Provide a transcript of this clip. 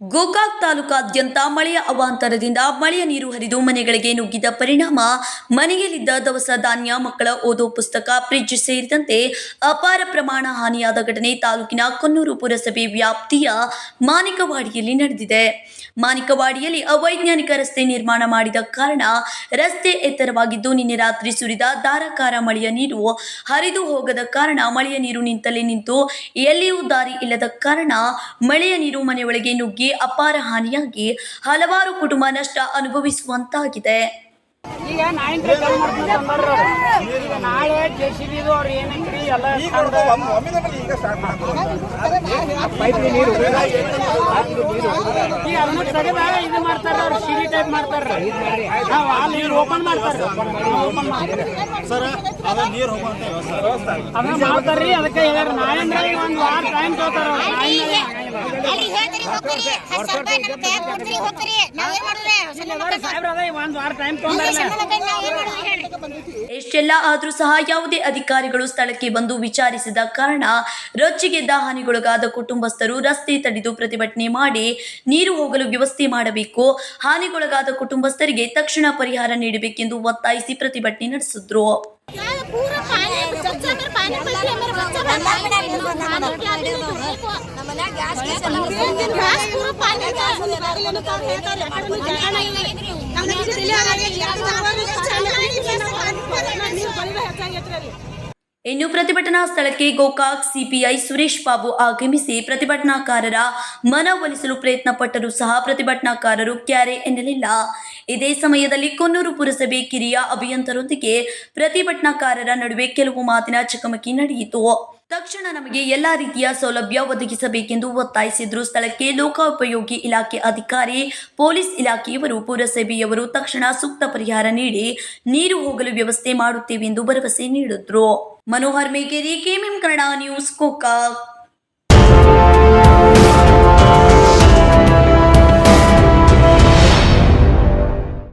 ಗೋಕಾಕ್ ತಾಲೂಕಾದ್ಯಂತ ಮಳೆಯ ಅವಾಂತರದಿಂದ ಮಳೆಯ ನೀರು ಹರಿದು ಮನೆಗಳಿಗೆ ನುಗ್ಗಿದ ಪರಿಣಾಮ, ಮನೆಯಲ್ಲಿದ್ದ ದವಸ ಧಾನ್ಯ, ಮಕ್ಕಳ ಓದೋ ಪುಸ್ತಕ, ಫ್ರಿಡ್ಜ್ ಸೇರಿದಂತೆ ಅಪಾರ ಪ್ರಮಾಣ ಹಾನಿಯಾದ ಘಟನೆ ತಾಲೂಕಿನ ಕೊನ್ನೂರು ಪುರಸಭೆ ವ್ಯಾಪ್ತಿಯ ಮಾನಿಕವಾಡಿಯಲ್ಲಿ ನಡೆದಿದೆ. ಮಾನಿಕವಾಡಿಯಲ್ಲಿ ಅವೈಜ್ಞಾನಿಕ ರಸ್ತೆ ನಿರ್ಮಾಣ ಮಾಡಿದ ಕಾರಣ ರಸ್ತೆ ಎತ್ತರವಾಗಿದ್ದು, ನಿನ್ನೆ ರಾತ್ರಿ ಸುರಿದ ಧಾರಾಕಾರ ಮಳೆಯ ನೀರು ಹರಿದು ಹೋಗದ ಕಾರಣ ಮಳೆಯ ನೀರು ನಿಂತಲೇ ನಿಂತು ಎಲ್ಲಿಯೂ ದಾರಿ ಇಲ್ಲದ ಕಾರಣ ಮಳೆಯ ನೀರು ಮನೆಯೊಳಗೆ ನುಗ್ಗಿ ಅಪಾರ ಹಾನಿಯಾಗಿ ಹಲವಾರು ಕುಟುಂಬ ನಷ್ಟ ಅನುಭವಿಸುವಂತಾಗಿದೆ. ಈಗ ನಾಳೆ ಜೆ ಸಿ ಬಿದು ಅವ್ರು ಏನೈತ್ರಿ ಅದನ್ನ ತೆಗೆದಾಗ ಇದು ಮಾಡ್ತಾರ ಅವ್ರು ಸಿರಿ ಟೈಪ್ ಮಾಡ್ತಾರ. ನಾವು ಆ ನೀರು ಓಪನ್ ಮಾಡ್ತಾರ. ಓಪನ್ ಮಾಡ್ತಾರೆ ಸರ್ ಅದ ನೀರು ಅದನ್ನ ಮಾಡ್ತಾರ್ರಿ ಅದಕ್ಕೆ ಹೇಳ್ಯಾರ. ನಾಳೆ ಒಂದು ವಾರ ಟೈಮ್ ತಗೋತಾರ ಒಂದ್ ವಾರ ಟೈಮ್ ತಗೊಂಡಾರಲ್ಲ ಎಷ್ಟೆಲ್ಲ ಆದರೂ ಸಹ ಯಾವುದೇ ಅಧಿಕಾರಿಗಳು ಸ್ಥಳಕ್ಕೆ ಬಂದು ವಿಚಾರಿಸಿದ ಕಾರಣ ರೊಚ್ಚಿಗೆದ್ದ ಹಾನಿಗೊಳಗಾದ ಕುಟುಂಬಸ್ಥರು ರಸ್ತೆ ತಡೆದು ಪ್ರತಿಭಟನೆ ಮಾಡಿ ನೀರು ಹೋಗಲು ವ್ಯವಸ್ಥೆ ಮಾಡಬೇಕು. ಹಾನಿಗೊಳಗಾದ ಕುಟುಂಬಸ್ಥರಿಗೆ ತಕ್ಷಣ ಪರಿಹಾರ ನೀಡಬೇಕೆಂದು ಒತ್ತಾಯಿಸಿ ಪ್ರತಿಭಟನೆ ನಡೆಸಿದ್ರು. ಇನ್ನು ಪ್ರತಿಭಟನಾ ಸ್ಥಳಕ್ಕೆ ಗೋಕಾಕ್ ಸಿಪಿಐ ಸುರೇಶ್ ಬಾಬು ಆಗಮಿಸಿ ಪ್ರತಿಭಟನಾಕಾರರ ಮನವೊಲಿಸಲು ಪ್ರಯತ್ನ ಪಟ್ಟರೂ ಸಹ ಪ್ರತಿಭಟನಾಕಾರರು ಕ್ಯಾರೆ ಎನ್ನಲಿಲ್ಲ. ಇದೇ ಸಮಯದಲ್ಲಿ ಕೊನ್ನೂರು ಪುರಸಭೆ ಕಿರಿಯ ಅಭಿಯಂತರೊಂದಿಗೆ ಪ್ರತಿಭಟನಾಕಾರರ ನಡುವೆ ಕೆಲವು ಮಾತಿನ ಚಕಮಕಿ ನಡೆಯಿತು. ತಕ್ಷಣ ನಮಗೆ ಎಲ್ಲಾ ರೀತಿಯ ಸೌಲಭ್ಯ ಒದಗಿಸಬೇಕೆಂದು ಒತ್ತಾಯಿಸಿದ್ರು. ಸ್ಥಳಕ್ಕೆ ಲೋಕೋಪಯೋಗಿ ಇಲಾಖೆ ಅಧಿಕಾರಿ, ಪೊಲೀಸ್ ಇಲಾಖೆಯವರು, ಪುರಸಭೆಯವರು ತಕ್ಷಣ ಸೂಕ್ತ ಪರಿಹಾರ ನೀಡಿ ನೀರು ಹೋಗಲು ವ್ಯವಸ್ಥೆ ಮಾಡುತ್ತೇವೆ ಎಂದು ಭರವಸೆ ನೀಡಿದ್ರು. Manohar Megeri, KMM Kannada news Gokak